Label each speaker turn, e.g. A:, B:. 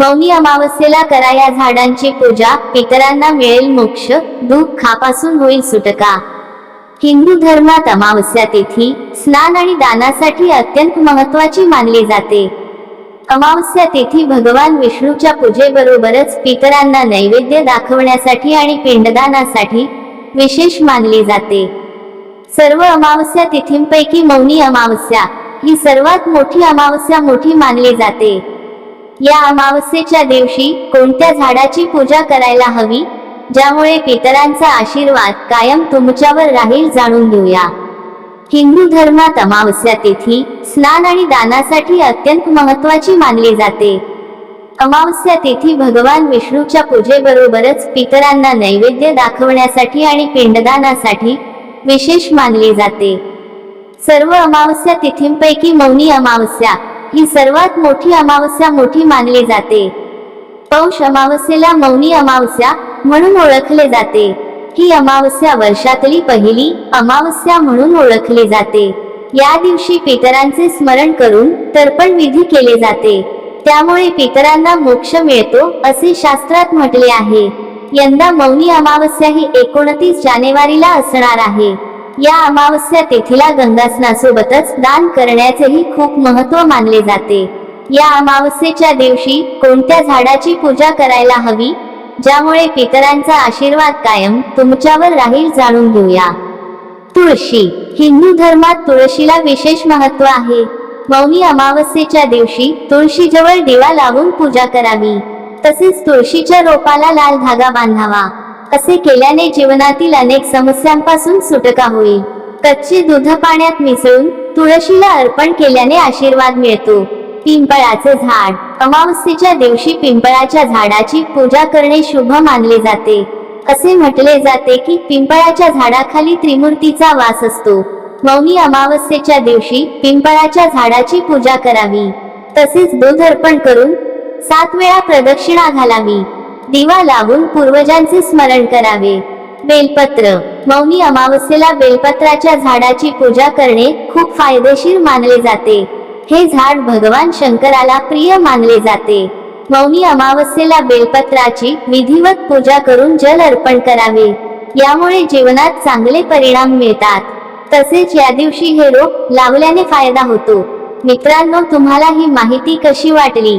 A: मौनी अमावस्येला करा या झाडांची पूजा पितरांना मिळेल मोक्ष दुःखापासून होईल सुटका. हिंदू धर्मात अमावस्या तिथी स्नान आणि दानासाठी अत्यंत महत्वाची मानली जाते. अमावस्या तिथी भगवान विष्णूच्या पूजेबरोबरच पितरांना नैवेद्य दाखवण्यासाठी आणि पिंडदानासाठी विशेष मानली जाते. सर्व अमावस्या तिथींपैकी मौनी अमावस्या ही सर्वात मोठी अमावस्या मोठी मानली जाते. या अमावस्येच्या दिवशी कोणत्या झाडाची पूजा करायला हवी ज्यामुळे पितरांचा आशीर्वाद कायम तुमच्यावर राहील जाणून घेऊया. हिंदू धर्मात अमावस्या तिथी स्नान आणि दानासाठी अत्यंत महत्वाची मानली जाते. अमावस्या तिथी भगवान विष्णूच्या पूजेबरोबरच पितरांना नैवेद्य दाखवण्यासाठी आणि पिंडदानासाठी विशेष मानली जाते. सर्व अमावस्या तिथींपैकी मौनी अमावस्या ही सर्वात मोठी अमावस्या मोठी मानली जाते. पौष अमावस्येला मौनी अमावस्या म्हणून ओळखले जाते. ही अमावस्या वर्षातली पहिली अमावस्या म्हणून ओळखली जाते. या दिवशी पितरांचे स्मरण करून तर्पण विधी केले जाते. त्यामुळे पितरांना मोक्ष मिळतो असे शास्त्रात म्हटले आहे. यंदा मौनी अमावस्या ही एकोणतीस जानेवारीला असणार आहे. या अमावस्या तेथीला गंगास्नासोबतच दान करण्याचेही खूप महत्त्व मानले जाते. या अमावस्येच्या दिवशी कोणत्या झाडाची पूजा करायला हवी ज्यामुळे पितरांचा आशीर्वाद कायम तुमच्यावर राहील जाणून घेऊया. तुळशी हिंदू धर्मात तुळशीला विशेष महत्त्व आहे. मौनी अमावस्येच्या दिवशी तुळशीजवळ दिवा लावून पूजा करावी. तसेच तुळशीच्या रोपाला लाल धागा बांधावा. असे केल्याने जीवनातील अनेक समस्यांपासून सुटका होईल. कच्चे दूध पाण्यात मिसळून तुळशीला अर्पण केल्याने आशीर्वाद मिळतो. पिंपळाचे झाड. अमावस्येच्या दिवशी पिंपळाच्या झाडाची पूजा करणे शुभ मानले जाते. असे म्हटले जाते की पिंपळाच्या झाडाखाली त्रिमूर्तीचा वास असतो. मौनी अमावस्येच्या दिवशी पिंपळाच्या झाडाची पूजा करावी. तसेच दूध अर्पण करून सात वेळा प्रदक्षिणा घालावी. दिवा लावून पूर्वजांचे स्मरण करावे. बेलपत्र. मौनी अमावस्येला बेलपत्राच्या झाडाची पूजा करणे खूप फायदेशीर मानले जाते. हे झाड भगवान शंकराला प्रिय मानले जाते. मौनी अमावस्येला बेलपत्राची विधिवत पूजा करून जल अर्पण करावे. यामुळे जीवनात चांगले परिणाम मिळतात. तसेच या दिवशी हे रोप लावल्याने फायदा होतो. मित्रांनो तुम्हाला ही माहिती कशी वाटली?